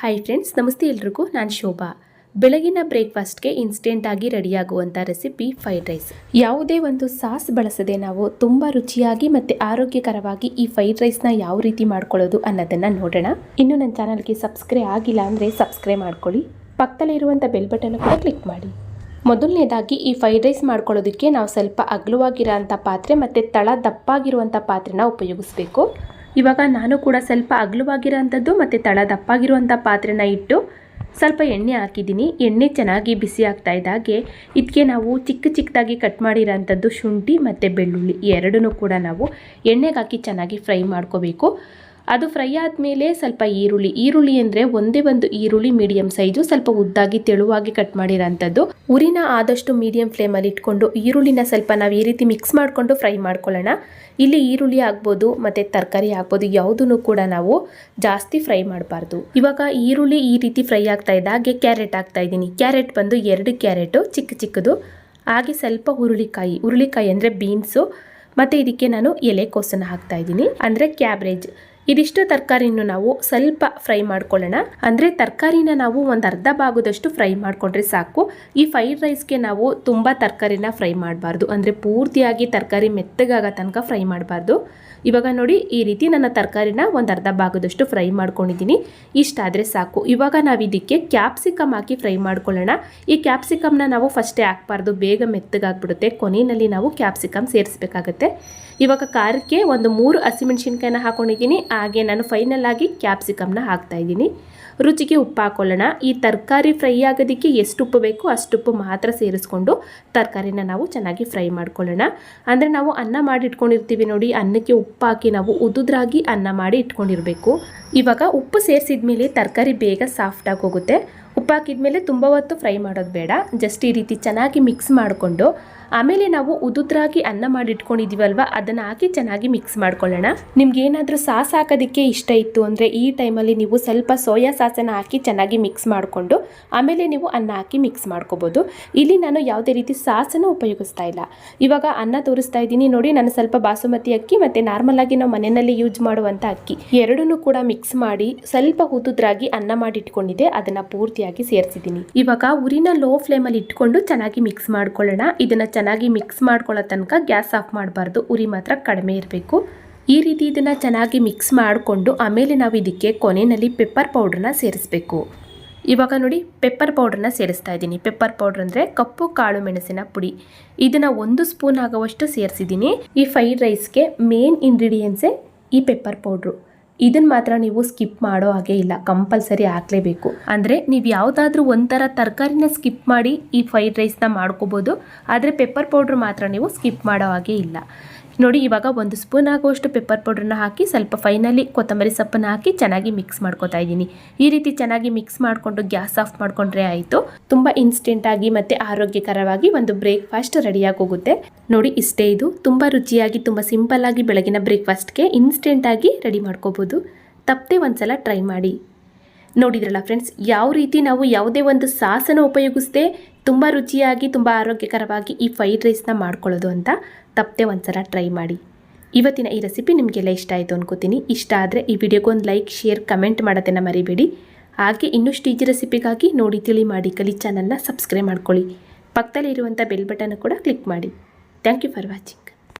Hi friends ನಮಸ್ತೆ ಎಲ್ರಿಗೂ, ನಾನು ಶೋಭಾ. ಬೆಳಗಿನ ಬ್ರೇಕ್ಫಾಸ್ಟ್ಗೆ ಇನ್ಸ್ಟೆಂಟಾಗಿ ರೆಡಿಯಾಗುವಂಥ ರೆಸಿಪಿ ಫ್ರೈಡ್ ರೈಸ್ ಯಾವುದೇ ಒಂದು ಸಾಸ್ ಬಳಸದೆ ನಾವು ತುಂಬ ರುಚಿಯಾಗಿ ಮತ್ತು ಆರೋಗ್ಯಕರವಾಗಿ ಈ ಫ್ರೈಡ್ ರೈಸ್ನ ಯಾವ ರೀತಿ ಮಾಡ್ಕೊಳ್ಳೋದು ಅನ್ನೋದನ್ನು ನೋಡೋಣ. ಇನ್ನು ನನ್ನ ಚಾನಲ್ಗೆ ಸಬ್ಸ್ಕ್ರೈಬ್ ಆಗಿಲ್ಲ ಅಂದರೆ ಸಬ್ಸ್ಕ್ರೈಬ್ ಮಾಡ್ಕೊಳ್ಳಿ. ಪಕ್ಕದಲ್ಲಿರುವಂಥ ಬೆಲ್ ಬಟನ್ ಕೂಡ ಕ್ಲಿಕ್ ಮಾಡಿ. ಮೊದಲನೇದಾಗಿ ಈ ಫ್ರೈಡ್ ರೈಸ್ ಮಾಡ್ಕೊಳ್ಳೋದಕ್ಕೆ ನಾವು ಸ್ವಲ್ಪ ಅಗಲವಾಗಿರೋಂಥ ಪಾತ್ರೆ ಮತ್ತು ತಳ ದಪ್ಪಾಗಿರುವಂಥ ಪಾತ್ರೆನ ಉಪಯೋಗಿಸ್ಬೇಕು. ಇವಾಗ ನಾನು ಕೂಡ ಸ್ವಲ್ಪ ಅಗಲವಾಗಿರೋಂಥದ್ದು ಮತ್ತು ತಳ ದಪ್ಪಾಗಿರುವಂಥ ಪಾತ್ರೆನ ಇಟ್ಟು ಸ್ವಲ್ಪ ಎಣ್ಣೆ ಹಾಕಿದ್ದೀನಿ. ಎಣ್ಣೆ ಚೆನ್ನಾಗಿ ಬಿಸಿ ಆಗ್ತಾ ಇದ್ದಾಗೆ ಇದಕ್ಕೆ ನಾವು ಚಿಕ್ಕ ಚಿಕ್ಕದಾಗಿ ಕಟ್ ಮಾಡಿರೋಂಥದ್ದು ಶುಂಠಿ ಮತ್ತು ಬೆಳ್ಳುಳ್ಳಿ ಎರಡನ್ನೂ ಕೂಡ ನಾವು ಎಣ್ಣೆಗೆ ಹಾಕಿ ಚೆನ್ನಾಗಿ ಫ್ರೈ ಮಾಡ್ಕೋಬೇಕು. ಅದು ಫ್ರೈ ಆದಮೇಲೆ ಸ್ವಲ್ಪ ಈರುಳ್ಳಿ. ಈರುಳ್ಳಿ ಅಂದರೆ ಒಂದೇ ಒಂದು ಈರುಳ್ಳಿ ಮೀಡಿಯಂ ಸೈಜು ಸ್ವಲ್ಪ ಉದ್ದಾಗಿ ತೆಳುವಾಗಿ ಕಟ್ ಮಾಡಿರೋಂಥದ್ದು. ಉರಿನ ಆದಷ್ಟು ಮೀಡಿಯಂ ಫ್ಲೇಮಲ್ಲಿ ಇಟ್ಕೊಂಡು ಈರುಳ್ಳಿನ ಸ್ವಲ್ಪ ನಾವು ಈ ರೀತಿ ಮಿಕ್ಸ್ ಮಾಡಿಕೊಂಡು ಫ್ರೈ ಮಾಡ್ಕೊಳ್ಳೋಣ. ಇಲ್ಲಿ ಈರುಳ್ಳಿ ಆಗ್ಬೋದು, ಮತ್ತು ತರಕಾರಿ ಆಗ್ಬೋದು ಯಾವುದನ್ನು ಕೂಡ ನಾವು ಜಾಸ್ತಿ ಫ್ರೈ ಮಾಡಬಾರ್ದು. ಇವಾಗ ಈರುಳ್ಳಿ ಈ ರೀತಿ ಫ್ರೈ ಆಗ್ತಾ ಇದ್ದ ಹಾಗೆ ಕ್ಯಾರೆಟ್ ಹಾಕ್ತಾ ಇದ್ದೀನಿ. ಕ್ಯಾರೆಟ್ ಬಂದು ಎರಡು ಕ್ಯಾರೆಟು ಚಿಕ್ಕ ಚಿಕ್ಕದು. ಹಾಗೆ ಸ್ವಲ್ಪ ಹುರುಳಿಕಾಯಿ. ಹುರುಳಿಕಾಯಿ ಅಂದರೆ ಬೀನ್ಸು ಮತ್ತು ಇದಕ್ಕೆ ನಾನು ಎಲೆಕೋಸನ್ನು ಹಾಕ್ತಾ ಇದ್ದೀನಿ. ಅಂದರೆ ಕ್ಯಾಬ್ರೇಜ್ ಇದಿಷ್ಟು ತರಕಾರಿನೂ ನಾವು ಸ್ವಲ್ಪ ಫ್ರೈ ಮಾಡ್ಕೊಳ್ಳೋಣ. ಅಂದರೆ ತರಕಾರಿನ ನಾವು ಒಂದು ಅರ್ಧ ಭಾಗದಷ್ಟು ಫ್ರೈ ಮಾಡಿಕೊಂಡ್ರೆ ಸಾಕು. ಈ ಫ್ರೈಡ್ ರೈಸ್ಗೆ ನಾವು ತುಂಬ ತರಕಾರಿನ ಫ್ರೈ ಮಾಡಬಾರ್ದು. ಅಂದರೆ ಪೂರ್ತಿಯಾಗಿ ತರಕಾರಿ ಮೆತ್ತಗಾಗೋ ತನಕ ಫ್ರೈ ಮಾಡಬಾರ್ದು. ಇವಾಗ ನೋಡಿ, ಈ ರೀತಿ ನನ್ನ ತರಕಾರಿನ ಒಂದು ಅರ್ಧ ಭಾಗದಷ್ಟು ಫ್ರೈ ಮಾಡ್ಕೊಂಡಿದ್ದೀನಿ. ಇಷ್ಟಾದರೆ ಸಾಕು. ಇವಾಗ ನಾವು ಇದಕ್ಕೆ ಕ್ಯಾಪ್ಸಿಕಮ್ ಹಾಕಿ ಫ್ರೈ ಮಾಡ್ಕೊಳ್ಳೋಣ. ಈ ಕ್ಯಾಪ್ಸಿಕಮ್ನ ನಾವು ಫಸ್ಟೇ ಹಾಕ್ಬಾರ್ದು. ಬೇಗ ಮೆತ್ತಗಾಗ್ಬಿಡುತ್ತೆ. ಕೊನೆಯಲ್ಲಿ ನಾವು ಕ್ಯಾಪ್ಸಿಕಮ್ ಸೇರಿಸ್ಬೇಕಾಗತ್ತೆ. ಇವಾಗ ಖಾರಕ್ಕೆ ಒಂದು ಮೂರು ಹಸಿಮೆಣ್ಸಿನ್ಕಾಯಿನ ಹಾಕೊಂಡಿದ್ದೀನಿ. ಹಾಗೆ ನಾನು ಫೈನಲ್ ಆಗಿ ಕ್ಯಾಪ್ಸಿಕಮ್ನ ಹಾಕ್ತಾ ಇದ್ದೀನಿ. ರುಚಿಗೆ ಉಪ್ಪು ಹಾಕೊಳ್ಳೋಣ. ಈ ತರಕಾರಿ ಫ್ರೈ ಆಗೋದಕ್ಕೆ ಎಷ್ಟು ಉಪ್ಪು ಬೇಕು ಅಷ್ಟು ಉಪ್ಪು ಮಾತ್ರ ಸೇರಿಸ್ಕೊಂಡು ತರಕಾರಿನ ನಾವು ಚೆನ್ನಾಗಿ ಫ್ರೈ ಮಾಡ್ಕೊಳ್ಳೋಣ. ಅಂದರೆ ನಾವು ಅನ್ನ ಮಾಡಿ ಇಟ್ಕೊಂಡಿರ್ತೀವಿ ನೋಡಿ, ಅನ್ನಕ್ಕೆ ಉಪ್ಪು ಹಾಕಿ ನಾವು ಉದುದ್ರಾಗಿ ಅನ್ನ ಮಾಡಿ ಇಟ್ಕೊಂಡಿರಬೇಕು. ಇವಾಗ ಉಪ್ಪು ಸೇರಿಸಿದ ಮೇಲೆ ತರಕಾರಿ ಬೇಗ ಸಾಫ್ಟಾಗಿ ಹೋಗುತ್ತೆ. ಉಪ್ಪು ಹಾಕಿದ್ಮೇಲೆ ತುಂಬ ಹೊತ್ತು ಫ್ರೈ ಮಾಡೋದು ಬೇಡ. ಜಸ್ಟ್ ಈ ರೀತಿ ಚೆನ್ನಾಗಿ ಮಿಕ್ಸ್ ಮಾಡಿಕೊಂಡು ಆಮೇಲೆ ನಾವು ಉದುದ್ರಾಗಿ ಅನ್ನ ಮಾಡಿ ಇಟ್ಕೊಂಡಿದ್ದೀವಲ್ವ ಅದನ್ನು ಹಾಕಿ ಚೆನ್ನಾಗಿ ಮಿಕ್ಸ್ ಮಾಡ್ಕೊಳ್ಳೋಣ. ನಿಮ್ಗೆ ಏನಾದರೂ ಸಾಸ್ ಹಾಕೋದಕ್ಕೆ ಇಷ್ಟ ಇತ್ತು ಅಂದರೆ ಈ ಟೈಮಲ್ಲಿ ನೀವು ಸ್ವಲ್ಪ ಸೋಯಾ ಸಾಸನ್ನು ಹಾಕಿ ಚೆನ್ನಾಗಿ ಮಿಕ್ಸ್ ಮಾಡಿಕೊಂಡು, ಆಮೇಲೆ ನೀವು ಅನ್ನ ಹಾಕಿ ಮಿಕ್ಸ್ ಮಾಡ್ಕೋಬಹುದು ಇಲ್ಲಿ ನಾನು ಯಾವುದೇ ರೀತಿ ಸಾಸನ್ನು ಉಪಯೋಗಿಸ್ತಾ ಇಲ್ಲ. ಇವಾಗ ಅನ್ನ ತೋರಿಸ್ತಾ ಇದ್ದೀನಿ. ನೋಡಿ, ನಾನು ಸ್ವಲ್ಪ ಬಾಸುಮತಿ ಅಕ್ಕಿ ಮತ್ತು ನಾರ್ಮಲ್ ಆಗಿ ನಾವು ಮನೆಯಲ್ಲಿ ಯೂಸ್ ಮಾಡುವಂಥ ಅಕ್ಕಿ. ಎರಡನ್ನೂ ಕೂಡ ಮಿಕ್ಸ್ ಮಾಡಿ ಸ್ವಲ್ಪ ಉದುದ್ರಾಗಿ ಅನ್ನ ಮಾಡಿ ಇಟ್ಕೊಂಡಿದ್ದೆ ಅದನ್ನು ಪೂರ್ತಿಯಾಗಿ ಸೇರಿಸಿದ್ದೀನಿ. ಇವಾಗ ಉರಿನ ಲೋ ಫ್ಲೇಮಲ್ಲಿ ಇಟ್ಕೊಂಡು ಚೆನ್ನಾಗಿ ಮಿಕ್ಸ್ ಮಾಡ್ಕೊಳ್ಳೋಣ. ಇದನ್ನು ಚೆನ್ನಾಗಿ ಮಿಕ್ಸ್ ಮಾಡ್ಕೊಳ್ಳೋ ತನಕ ಗ್ಯಾಸ್ ಆಫ್ ಮಾಡಬಾರ್ದು. ಉರಿ ಮಾತ್ರ ಕಡಿಮೆ ಇರಬೇಕು. ಈ ರೀತಿ ಇದನ್ನು ಚೆನ್ನಾಗಿ ಮಿಕ್ಸ್ ಮಾಡಿಕೊಂಡು ಆಮೇಲೆ ನಾವು ಇದಕ್ಕೆ ಕೊನೆಯಲ್ಲಿ ಪೆಪ್ಪರ್ ಪೌಡ್ರನ್ನ ಸೇರಿಸಬೇಕು. ಇವಾಗ ನೋಡಿ ಪೆಪ್ಪರ್ ಪೌಡ್ರನ್ನ ಸೇರಿಸ್ತಾ ಇದ್ದೀನಿ. ಪೆಪ್ಪರ್ ಪೌಡ್ರ್ ಅಂದರೆ ಕಪ್ಪು ಕಾಳು ಮೆಣಸಿನ ಪುಡಿ. ಇದನ್ನು ಒಂದು ಸ್ಪೂನ್ ಆಗುವಷ್ಟು ಸೇರಿಸಿದ್ದೀನಿ. ಈ ಫ್ರೈಡ್ ರೈಸ್ಗೆ ಮೇನ್ ಇಂಗ್ರೀಡಿಯೆಂಟ್ಸೇ ಈ ಪೆಪ್ಪರ್ ಪೌಡ್ರು ಇದನ್ನ ಮಾತ್ರ ನೀವು ಸ್ಕಿಪ್ ಮಾಡೋ ಹಾಗೆ ಇಲ್ಲ, ಕಂಪಲ್ಸರಿ ಹಾಕ್ಲೇಬೇಕು. ಅಂದರೆ ನೀವು ಯಾವುದಾದ್ರೂ ಒಂಥರ ತರಕಾರಿನ ಸ್ಕಿಪ್ ಮಾಡಿ ಈ ಫ್ರೈಡ್ ರೈಸ್ನ ಮಾಡ್ಕೋಬೋದು, ಆದರೆ ಪೆಪ್ಪರ್ ಪೌಡ್ರ್ ಮಾತ್ರ ನೀವು ಸ್ಕಿಪ್ ಮಾಡೋ ಹಾಗೆ ಇಲ್ಲ. ನೋಡಿ, ಇವಾಗ ಒಂದು ಸ್ಪೂನ್ ಆಗುವಷ್ಟು ಪೆಪ್ಪರ್ ಪೌಡ್ರನ್ನ ಹಾಕಿ ಸ್ವಲ್ಪ ಫೈನಲಿ ಕೊತ್ತಂಬರಿ ಸೊಪ್ಪನ್ನು ಹಾಕಿ ಚೆನ್ನಾಗಿ ಮಿಕ್ಸ್ ಮಾಡ್ಕೊತಾ ಇದ್ದೀನಿ. ಈ ರೀತಿ ಚೆನ್ನಾಗಿ ಮಿಕ್ಸ್ ಮಾಡಿಕೊಂಡು ಗ್ಯಾಸ್ ಆಫ್ ಮಾಡಿಕೊಂಡ್ರೆ ಆಯಿತು. ತುಂಬ ಇನ್ಸ್ಟೆಂಟಾಗಿ ಮತ್ತು ಆರೋಗ್ಯಕರವಾಗಿ ಒಂದು ಬ್ರೇಕ್ಫಾಸ್ಟ್ ರೆಡಿಯಾಗಿ ಹೋಗುತ್ತೆ. ನೋಡಿ, ಇಷ್ಟೇ ಇದು. ತುಂಬ ರುಚಿಯಾಗಿ, ತುಂಬ ಸಿಂಪಲ್ಲಾಗಿ ಬೆಳಗಿನ ಬ್ರೇಕ್ಫಾಸ್ಟ್ಗೆ ಇನ್ಸ್ಟೆಂಟಾಗಿ ರೆಡಿ ಮಾಡ್ಕೋಬೋದು. ತಪ್ಪದೆ ಒಂದ್ಸಲ ಟ್ರೈ ಮಾಡಿ. ನೋಡಿದ್ರಲ್ಲ ಫ್ರೆಂಡ್ಸ್ ಯಾವ ರೀತಿ ನಾವು ಯಾವುದೇ ಒಂದು ಸಾಸನ್ನು ಉಪಯೋಗಿಸದೆ ತುಂಬ ರುಚಿಯಾಗಿ, ತುಂಬ ಆರೋಗ್ಯಕರವಾಗಿ ಈ ಫ್ರೈಡ್ ರೈಸ್ನ ಮಾಡ್ಕೊಳ್ಳೋದು ಅಂತ ತಪ್ಪದೆ ಒಂದ್ಸಲ ಟ್ರೈ ಮಾಡಿ. ಇವತ್ತಿನ ಈ ರೆಸಿಪಿ ನಿಮಗೆಲ್ಲ ಇಷ್ಟ ಆಯಿತು ಅನ್ಕೋತೀನಿ. ಇಷ್ಟ ಆದರೆ ಈ ವಿಡಿಯೋಗೊಂದು ಲೈಕ್ ಶೇರ್ ಕಮೆಂಟ್ ಮಾಡೋದನ್ನು ಮರಿಬೇಡಿ. ಹಾಗೆ ಇನ್ನಷ್ಟು ಈಜಿ ರೆಸಿಪಿಗಾಗಿ ನೋಡಿ, ತಿಳಿ ಮಾಡಿ, ಕಲಿ ಚಾನಲ್ನ ಸಬ್ಸ್ಕ್ರೈಬ್ ಮಾಡ್ಕೊಳ್ಳಿ. ಪಕ್ಕದಲ್ಲಿರುವಂಥ ಬೆಲ್ ಬಟನ್ ಕೂಡ ಕ್ಲಿಕ್ ಮಾಡಿ. Thank you for watching